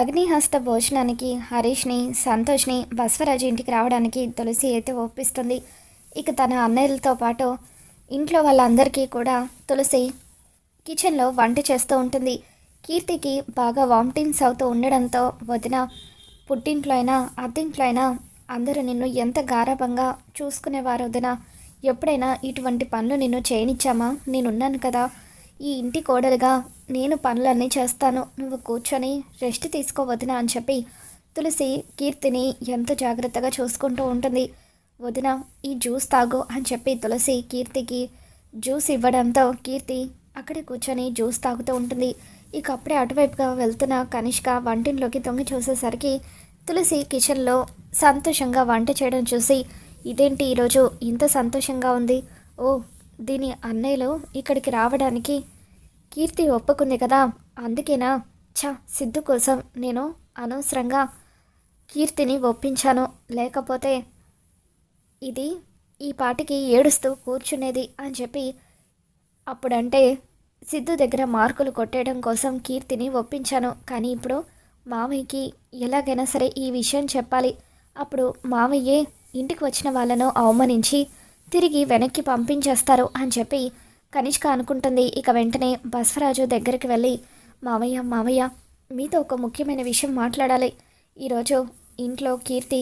అగ్నిహస్త భోజనానికి హరీష్ని సంతోష్ని బస్వరాజు ఇంటికి రావడానికి తులసి అయితే ఒప్పిస్తుంది. ఇక తన అన్నయ్యలతో పాటు ఇంట్లో వాళ్ళందరికీ కూడా తులసి కిచెన్లో వంట చేస్తూ ఉంటుంది. కీర్తికి బాగా వామిటింగ్స్ అవుతూ ఉండడంతో వదిన పుట్టింట్లో అయినా అత్తింట్లో అయినా అందరూ నిన్ను ఎంత గారాభంగా చూసుకునేవారు వదిన? ఎప్పుడైనా ఇటువంటి పనులు నిన్ను చేయనిచ్చామా? నేనున్నాను కదా. ఈ ఇంటి కోడలుగా నేను పనులన్నీ చేస్తాను. నువ్వు కూర్చొని రెస్ట్ తీసుకోవద్దునా అని చెప్పి తులసి కీర్తిని ఎంత జాగ్రత్తగా చూసుకుంటూ ఉంటుంది. వదిన ఈ జ్యూస్ తాగు అని చెప్పి తులసి కీర్తికి జ్యూస్ ఇవ్వడంతో కీర్తి అక్కడే కూర్చొని జ్యూస్ తాగుతూ ఉంటుంది. ఇక అప్పుడే అటువైపుగా వెళ్తున్న కనిష్క వంటింట్లోకి తొంగి చూసేసరికి తులసి కిచెన్లో సంతోషంగా వంట చేయడం చూసి ఇదేంటి ఈరోజు ఇంత సంతోషంగా ఉంది. ఓ దీని అన్నయ్యలు ఇక్కడికి రావడానికి కీర్తి ఒప్పుకుంది కదా. అందుకేనా? ఛ సిద్ధు కోసం నేను అనవసరంగా కీర్తిని ఒప్పించాను. లేకపోతే ఇది ఈ పాటికి ఏడుస్తూ కూర్చునేది అని చెప్పి అప్పుడంటే సిద్ధు దగ్గర మార్కులు కొట్టేయడం కోసం కీర్తిని ఒప్పించాను. కానీ ఇప్పుడు మామయ్యకి ఎలాగైనా సరే ఈ విషయం చెప్పాలి. అప్పుడు మామయ్యే ఇంటికి వచ్చిన వాళ్ళను అవమానించి తిరిగి వెనక్కి పంపించేస్తారు అని చెప్పి కనిష్క అనుకుంటుంది. ఇక వెంటనే బసవరాజు దగ్గరికి వెళ్ళి మామయ్య మామయ్య మీతో ఒక ముఖ్యమైన విషయం మాట్లాడాలి. ఈరోజు ఇంట్లో కీర్తి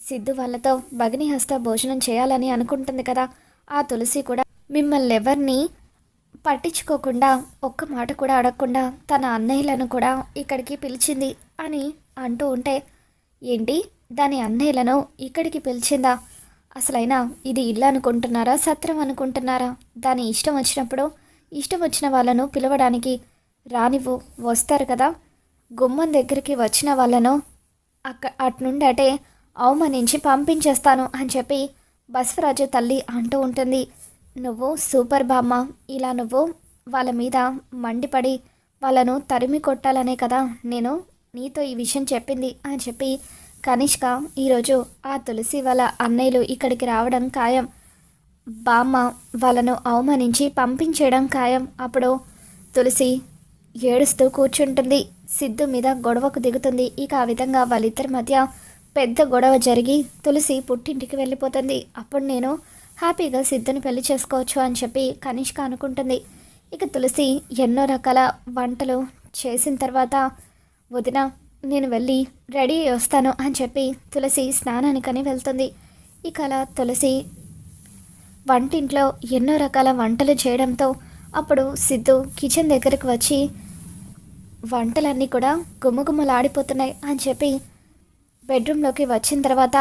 సిద్ధు వాళ్ళతో భగినిహస్త భోజనం చేయాలని అనుకుంటుంది కదా. ఆ తులసి కూడా మిమ్మల్ని ఎవరిని పట్టించుకోకుండా ఒక్క మాట కూడా అడగకుండా తన అన్నయ్యలను కూడా ఇక్కడికి పిలిచింది అని అంటూ ఉంటే ఏంటి? దాని అన్నయ్యలను ఇక్కడికి పిలిచిందా? అసలైనా ఇది ఇల్లు అనుకుంటున్నారా సత్రం అనుకుంటున్నారా? దాని ఇష్టం వచ్చినప్పుడు ఇష్టం వచ్చిన వాళ్ళను పిలవడానికి రానివ్వు వస్తారు కదా. గుమ్మం దగ్గరికి వచ్చిన వాళ్ళను అక్క అట్నుండి అటే అవమానించి పంపించేస్తాను అని చెప్పి బసవరాజు తల్లి అంటూ ఉంటుంది. నువ్వు సూపర్ బామ్మ. ఇలా నువ్వు వాళ్ళ మీద మండిపడి వాళ్ళను తరిమి కొట్టాలనే కదా నేను నీతో ఈ విషయం చెప్పింది అని చెప్పి కనిష్క ఈరోజు ఆ తులసి వాళ్ళ అన్నయ్యలు ఇక్కడికి రావడం ఖాయం. బామ్మ వాళ్ళను అవమానించి పంపించేయడం ఖాయం. అప్పుడు తులసి ఏడుస్తూ కూర్చుంటుంది. సిద్ధు మీద గొడవకు దిగుతుంది. ఇక ఆ విధంగా వాళ్ళిద్దరి మధ్య పెద్ద గొడవ జరిగి తులసి పుట్టింటికి వెళ్ళిపోతుంది. అప్పుడు నేను హ్యాపీగా సిద్ధుని పెళ్ళి చేసుకోవచ్చు అని చెప్పి కనిష్క అనుకుంటుంది. ఇక తులసి ఎన్నో రకాల వంటలు చేసిన తర్వాత వదిన నేను వెళ్ళి రెడీ వస్తాను అని చెప్పి తులసి స్నానానికని వెళ్తుంది. ఇక అలా తులసి వంటింట్లో ఎన్నో రకాల వంటలు చేయడంతో అప్పుడు సిద్ధు కిచెన్ దగ్గరకు వచ్చి వంటలన్నీ కూడా గుమ్మగుమ్మలాడిపోతున్నాయి అని చెప్పి బెడ్రూమ్లోకి వచ్చిన తర్వాత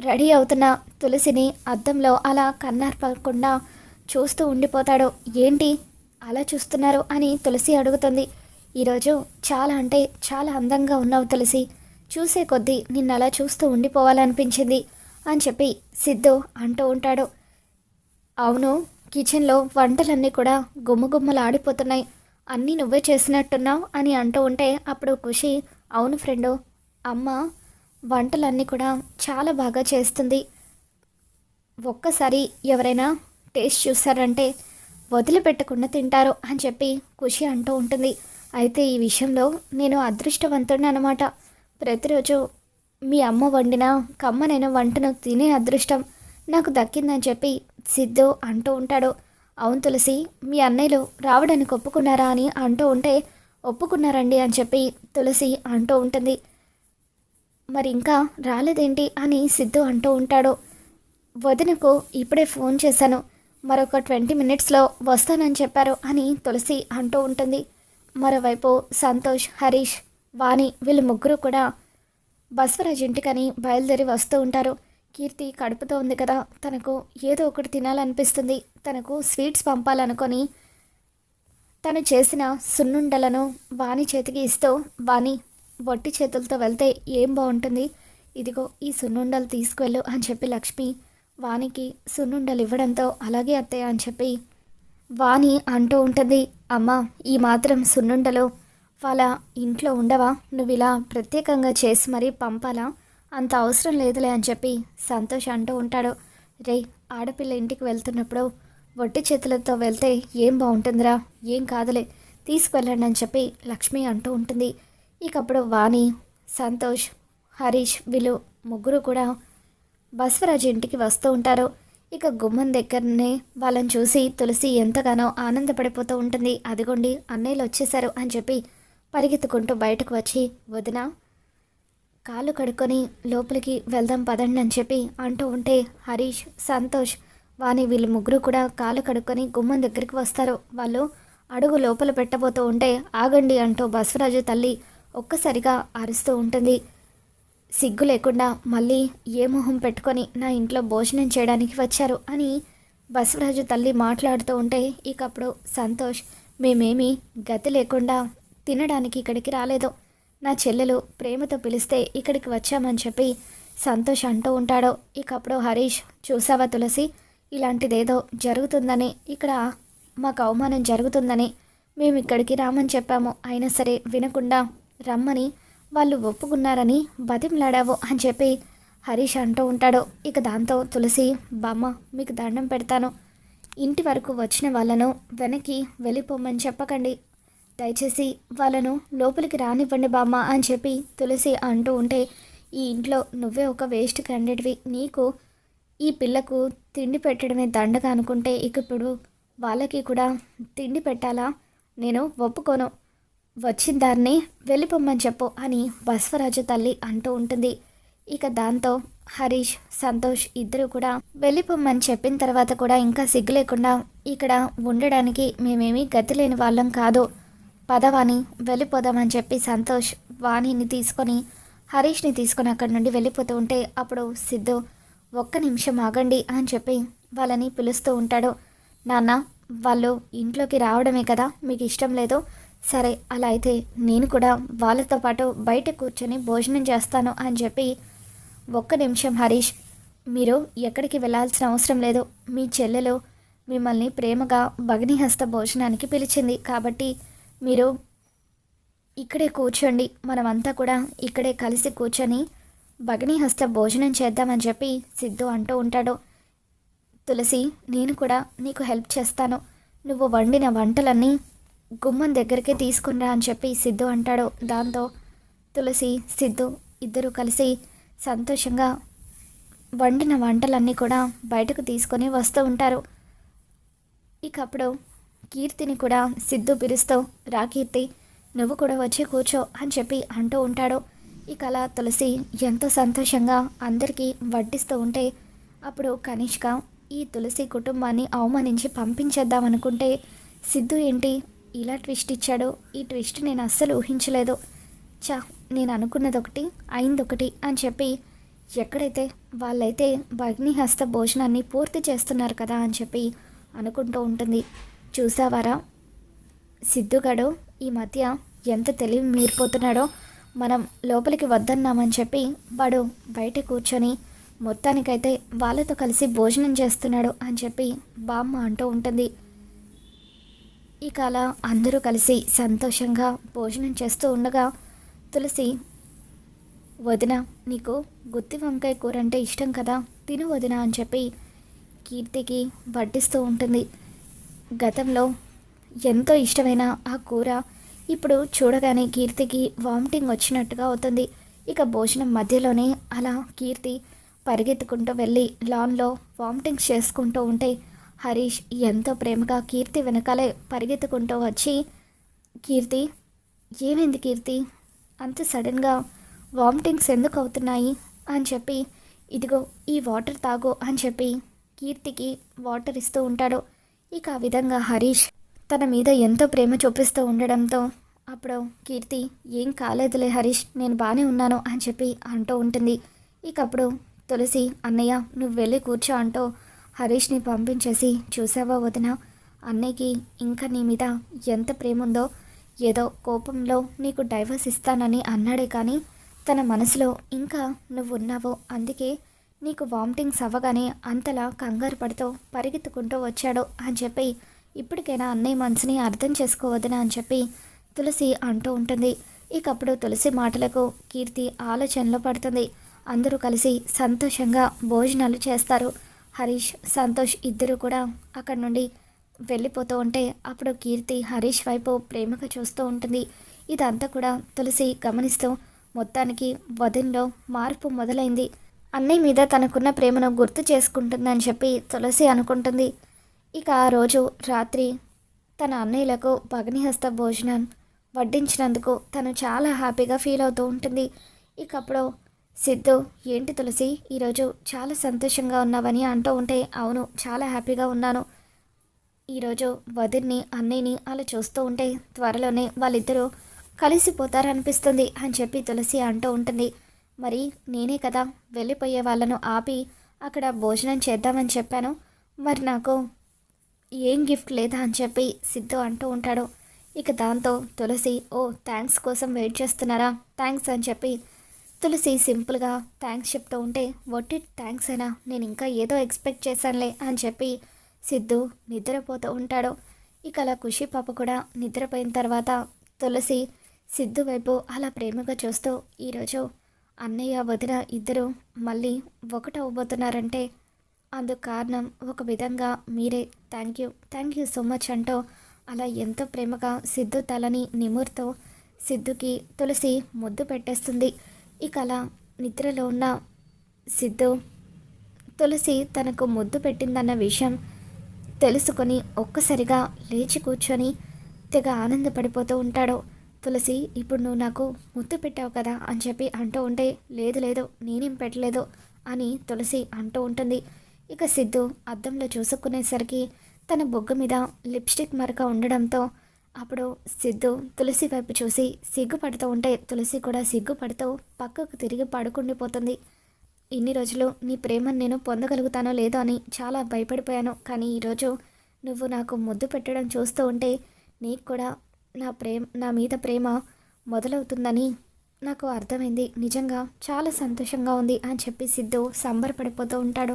రెడీ అవుతున్న తులసిని అద్దంలో అలా కన్నార్పకుండా చూస్తూ ఉండిపోతాడు. ఏంటి? అలా చూస్తున్నారు? అని తులసి అడుగుతుంది. ఈరోజు చాలా అంటే చాలా అందంగా ఉన్నావు తులసి. చూసే కొద్దీ నిన్ను అలా చూస్తూ ఉండిపోవాలనిపించింది అని చెప్పి సిద్ధు అంటూ ఉంటాడు. అవును కిచెన్లో వంటలన్నీ కూడా గుమ్మగుమ్మలు ఆడిపోతున్నాయి అన్నీ నువ్వే చేసినట్టున్నావు అని అంటూ ఉంటే అప్పుడు ఖుషి అవును ఫ్రెండు అమ్మ వంటలన్నీ కూడా చాలా బాగా చేస్తుంది. ఒక్కసారి ఎవరైనా టేస్ట్ చూసారంటే వదిలిపెట్టకుండా తింటారు అని చెప్పి ఖుషి అంటూ ఉంటుంది. అయితే ఈ విషయంలో నేను అదృష్టవంతుడిని అనమాట ప్రతిరోజు మీ అమ్మ వండిన కమ్మనైన వంటను తినే అదృష్టం నాకు దక్కిందని చెప్పి సిద్ధు అంటూ ఉంటాడు. అవును తులసి మీ అన్నయ్యలు రావడానికి ఒప్పుకున్నారా అని అంటూ ఉంటే ఒప్పుకున్నారండి అని చెప్పి తులసి అంటూ ఉంటుంది. మరి ఇంకా రాలేదేంటి అని సిద్ధు అంటూ ఉంటాడు. వదినకు ఇప్పుడే ఫోన్ చేశాను. మరొక ట్వంటీ మినిట్స్లో వస్తానని చెప్పారు అని తులసి అంటూ ఉంటుంది. మరోవైపు సంతోష్ హరీష్ వాణి వీళ్ళు ముగ్గురు కూడా బసవరాజ్ ఇంటికని బయలుదేరి వస్తూ ఉంటారు. కీర్తి కడుపుతో ఉంది కదా తనకు ఏదో ఒకటి తినాలనిపిస్తుంది. తనకు స్వీట్స్ పంపాలనుకొని తను చేసిన సున్నుండలను వాణి చేతికి ఇస్తూ వాణి వట్టి చేతులతో వెళ్తే ఏం బాగుంటుంది ఇదిగో ఈ సున్నుండలు తీసుకువెళ్ళు అని చెప్పి లక్ష్మి వానికి సున్నుండలు ఇవ్వడంతో అలాగే అత్తయ్య అని చెప్పి వాణి అంటూ ఉంటుంది అమ్మా ఈ మాత్రం సున్నుండలో. వాళ్ళ ఇంట్లో ఉండవా? నువ్వు ఇలా ప్రత్యేకంగా చేసి మరీ పంపాలా? అంత అవసరం లేదులే అని చెప్పి సంతోష్ అంటూ ఉంటాడు. రే ఆడపిల్ల ఇంటికి వెళ్తున్నప్పుడు వట్టి చేతులతో వెళ్తే ఏం బాగుంటుందిరా? ఏం కాదులే. తీసుకువెళ్ళండి అని చెప్పి లక్ష్మి అంటూ ఉంటుంది. ఇకప్పుడు వాణి సంతోష్ హరీష్ వీళ్ళు ముగ్గురు కూడా బస్వరాజు ఇంటికి వస్తూ ఉంటారు. ఇక గుమ్మం దగ్గరనే వాళ్ళని చూసి తులసి ఎంతగానో ఆనందపడిపోతూ ఉంటుంది. అదిగోండి అన్నయ్యలు వచ్చేసారు అని చెప్పి పరిగెత్తుకుంటూ బయటకు వచ్చి వదిన కాలు కడుక్కొని లోపలికి వెళ్దాం పదండి అని చెప్పి అంటూ ఉంటే హరీష్ సంతోష్ వాణి వీళ్ళు ముగ్గురు కూడా కాలు కడుక్కొని గుమ్మం దగ్గరికి వస్తారు. వాళ్ళు అడుగు లోపల పెట్టబోతూ ఉంటే ఆగండి అంటూ బసవరాజు తల్లి ఒక్కసారిగా అరుస్తూ ఉంటుంది. సిగ్గు లేకుండా మళ్ళీ ఏ మొహం పెట్టుకొని నా ఇంట్లో భోజనం చేయడానికి వచ్చారు అని బసవరాజు తల్లి మాట్లాడుతూ ఉంటే ఇక అప్పుడు సంతోష్ మేమేమి గతి లేకుండా తినడానికి ఇక్కడికి రాలేదు. నా చెల్లెలు ప్రేమతో పిలిస్తే ఇక్కడికి వచ్చామని చెప్పి సంతోష్ అంటూ ఉంటాడు. ఇక అప్పుడు హరీష్ చూసావా తులసి? ఇలాంటిదేదో జరుగుతుందని ఇక్కడ మాకు అవమానం జరుగుతుందని మేము ఇక్కడికి రామని చెప్పాము. అయినా సరే వినకుండా రమ్మని వాళ్ళు ఒప్పుకున్నారని బతిమలాడావు అని చెప్పి హరీష్ అంటూ ఉంటాడు. ఇక దాంతో తులసి బామ్మ మీకు దండం పెడతాను. ఇంటి వరకు వచ్చిన వాళ్ళను వెనక్కి వెళ్ళిపోమని చెప్పకండి. దయచేసి వాళ్ళను లోపలికి రానివ్వండి బామ్మ అని చెప్పి తులసి అంటూ ఉంటే ఈ ఇంట్లో నువ్వే ఒక వేస్ట్ క్యాండిడేట్వి. నీకు ఈ పిల్లకు తిండి పెట్టడమే దండగా అనుకుంటే ఇక ఇప్పుడు వాళ్ళకి కూడా తిండి పెట్టాలా? నేను ఒప్పుకోను. వచ్చిన దారిని వెళ్ళిపోమ్మని చెప్పు అని బసవరాజు తల్లి అంటూ ఉంటుంది. ఇక దాంతో హరీష్ సంతోష్ ఇద్దరు కూడా వెళ్ళిపోమ్మని చెప్పిన తర్వాత కూడా ఇంకా సిగ్గు లేకుండా ఇక్కడ ఉండడానికి మేమేమీ గతి లేని వాళ్ళం కాదు. పదవాని వెళ్ళిపోదామని చెప్పి సంతోష్ వాణిని తీసుకొని హరీష్ని తీసుకొని అక్కడి నుండి వెళ్ళిపోతూ ఉంటే అప్పుడు సిద్ధు ఒక్క నిమిషం ఆగండి అని చెప్పి వాళ్ళని పిలుస్తూ ఉంటాడు. నాన్న వాళ్ళు ఇంట్లోకి రావడమే కదా మీకు ఇష్టం లేదు. సరే అలా అయితే నేను కూడా వాళ్ళతో పాటు బయట కూర్చొని భోజనం చేస్తాను అని చెప్పి ఒక్క నిమిషం హరీష్ మీరు ఎక్కడికి వెళ్ళాల్సిన అవసరం లేదు. మీ చెల్లెలు మిమ్మల్ని ప్రేమగా భగ్నిహస్త భోజనానికి పిలిచింది. కాబట్టి మీరు ఇక్కడే కూర్చోండి. మనమంతా కూడా ఇక్కడే కలిసి కూర్చొని భగ్నిహస్త భోజనం చేద్దామని చెప్పి సిద్ధు అంటూ ఉంటాడు. తులసి నేను కూడా నీకు హెల్ప్ చేస్తాను. నువ్వు వండిన వంటలన్నీ గుమ్మం దగ్గరికి తీసుకురా అని చెప్పి సిద్ధు అంటాడు. దాంతో తులసి సిద్ధు ఇద్దరు కలిసి సంతోషంగా వండిన వంటలన్నీ కూడా బయటకు తీసుకొని వస్తూ ఉంటారు. ఇక అప్పుడు కీర్తిని కూడా సిద్ధు పిలుస్తూ రా కీర్తి నువ్వు కూడా వచ్చి కూర్చో అని చెప్పి అంటూ ఉంటాడు. ఇక అలా తులసి ఎంతో సంతోషంగా అందరికీ వడ్డిస్తూ ఉంటే అప్పుడు కనిష్క ఈ తులసి కుటుంబాన్ని అవమానించి పంపించేద్దాం అనుకుంటే సిద్ధు ఏంటి? ఇలా ట్విస్ట్ ఇచ్చాడో. ఈ ట్విస్ట్ నేను అస్సలు ఊహించలేదు. చా నేను అనుకున్నది ఒకటి అయింది ఒకటి అని చెప్పి ఎక్కడైతే వాళ్ళైతే భగ్నిహస్త భోజనాన్ని పూర్తి చేస్తున్నారు కదా అని చెప్పి అనుకుంటూ ఉంటుంది. చూసావారా? సిద్ధుగాడు ఈ మధ్య ఎంత తెలివి మీరిపోతున్నాడో మనం లోపలికి వద్దన్నామని చెప్పి వాడు బయట కూర్చొని మొత్తానికైతే వాళ్ళతో కలిసి భోజనం చేస్తున్నాడు అని చెప్పి బామ్మ అంటూ ఉంటుంది. ఇక అలా అందరూ కలిసి సంతోషంగా భోజనం చేస్తూ ఉండగా తులసి వదిన నీకు గుత్తి వంకాయ కూర అంటే ఇష్టం కదా? తిను వదిన అని చెప్పి కీర్తికి వడ్డిస్తూ ఉంటుంది. గతంలో ఎంతో ఇష్టమైన ఆ కూర ఇప్పుడు చూడగానే కీర్తికి వామిటింగ్ వచ్చినట్టుగా అవుతుంది. ఇక భోజనం మధ్యలోనే అలా కీర్తి పరిగెత్తుకుంటూ వెళ్ళి లాన్లో వామిటింగ్స్ చేసుకుంటూ ఉంటే హరీష్ ఎంతో ప్రేమగా కీర్తి వెనకాలే పరిగెత్తుకుంటూ వచ్చి కీర్తి ఏమైంది కీర్తి? అంత సడన్గా వామిటింగ్స్ ఎందుకు అవుతున్నాయి? అని చెప్పి ఇదిగో ఈ వాటర్ తాగు అని చెప్పి కీర్తికి వాటర్ ఇస్తూ ఉంటాడు. ఇక ఆ విధంగా హరీష్ తన మీద ఎంతో ప్రేమ చూపిస్తూ ఉండడంతో అప్పుడు కీర్తి ఏం కాలేదులే హరీష్ నేను బాగానే ఉన్నాను అని చెప్పి అంటూ ఉంటుంది. ఇక అప్పుడు తులసి అన్నయ్య నువ్వు వెళ్ళి కూర్చో అంటూ హరీష్ని పంపించేసి చూసావా వదిన అన్నయ్యకి ఇంకా నీ మీద ఎంత ప్రేమ ఉందో ఏదో కోపంలో నీకు డైవర్స్ ఇస్తానని అన్నాడే కానీ తన మనసులో ఇంకా నువ్వు ఉన్నావో అందుకే నీకు వామిటింగ్స్ అవ్వగానే అంతలా కంగారు పడుతూ పరిగెత్తుకుంటూ వచ్చాడు అని చెప్పి ఇప్పటికైనా అన్నయ్య మనసుని అర్థం చేసుకోవద్దునా అని చెప్పి తులసి అంటూ ఉంటుంది. ఇకప్పుడు తులసి మాటలకు కీర్తి ఆలోచనలో పడుతుంది. అందరూ కలిసి సంతోషంగా భోజనాలు చేస్తారు. హరీష్ సంతోష్ ఇద్దరు కూడా అక్కడ నుండి వెళ్ళిపోతూ ఉంటే అప్పుడు కీర్తి హరీష్ వైపు ప్రేమగా చూస్తూ ఉంటుంది. ఇదంతా కూడా తులసి గమనిస్తూ మొత్తానికి వదిన్లో మార్పు మొదలైంది. అన్నయ్య మీద తనకున్న ప్రేమను గుర్తు చేసుకుంటుందని చెప్పి తులసి అనుకుంటుంది. ఇక ఆ రోజు రాత్రి తన అన్నయ్యలకు భగ్నిహస్త భోజనం వడ్డించినందుకు తను చాలా హ్యాపీగా ఫీల్ అవుతూ ఉంటుంది. ఇకప్పుడు సిద్ధు ఏంటి తులసి? ఈరోజు చాలా సంతోషంగా ఉన్నావని అంటూ ఉంటే అవును చాలా హ్యాపీగా ఉన్నాను. ఈరోజు వదిన్ని అన్నయ్యని అలా చూస్తూ ఉంటే త్వరలోనే వాళ్ళిద్దరూ కలిసిపోతారనిపిస్తుంది అని చెప్పి తులసి అంటూ ఉంటుంది. మరి నేనే కదా వెళ్ళిపోయే వాళ్ళను ఆపి అక్కడ భోజనం చేద్దామని చెప్పాను. మరి నాకు ఏం గిఫ్ట్ లేదా అని చెప్పి సిద్ధు అంటూ ఉంటాడు. ఇక దాంతో తులసి ఓ థ్యాంక్స్ కోసం వెయిట్ చేస్తున్నారా? థ్యాంక్స్ అని చెప్పి తులసి సింపుల్గా థ్యాంక్స్ చెప్తూ ఉంటే వట్టి థ్యాంక్స్ అయినా నేను ఇంకా ఏదో ఎక్స్పెక్ట్ చేశానులే అని చెప్పి సిద్ధు నిద్రపోతూ ఉంటాడు. ఇక అలా ఖుషి పాప కూడా నిద్రపోయిన తర్వాత తులసి సిద్ధు వైపు అలా ప్రేమగా చూస్తూ ఈరోజు అన్నయ్య వదిన ఇద్దరు మళ్ళీ ఒకటవబోతున్నారంటే అందుకు కారణం ఒక విధంగా మీరే. Thank you. Thank you so much అంటూ అలా ఎంతో ప్రేమగా సిద్ధు తలని నిమురుతో సిద్ధుకి తులసి ముద్దు పెట్టేస్తుంది. ఇక అలా నిద్రలో ఉన్న సిద్ధు తులసి తనకు ముద్దు పెట్టిందన్న విషయం తెలుసుకొని ఒక్కసారిగా లేచి కూర్చొని తెగ ఆనందపడిపోతూ ఉంటాడు. తులసి ఇప్పుడు నువ్వు నాకు ముద్దు పెట్టావు కదా అని చెప్పి అంటూ ఉంటే లేదు లేదు నేనేం పెట్టలేదు అని తులసి అంటూ ఉంటుంది. ఇక సిద్ధు అద్దంలో చూసుకునేసరికి తన బొగ్గ మీద లిప్స్టిక్ మరక ఉండడంతో అప్పుడు సిద్ధు తులసి వైపు చూసి సిగ్గుపడుతూ ఉంటే తులసి కూడా సిగ్గుపడుతూ పక్కకు తిరిగి పడుకుండిపోతుంది. ఇన్ని రోజులు నీ ప్రేమను నేను పొందగలుగుతానో లేదో అని చాలా భయపడిపోయాను. కానీ ఈరోజు నువ్వు నాకు ముద్దు పెట్టడం చూస్తూ ఉంటే నీకు కూడా నా ప్రేమ నా మీద ప్రేమ మొదలవుతుందని నాకు అర్థమైంది. నిజంగా చాలా సంతోషంగా ఉంది అని చెప్పి సిద్ధు సంబరపడిపోతూ ఉంటాడు.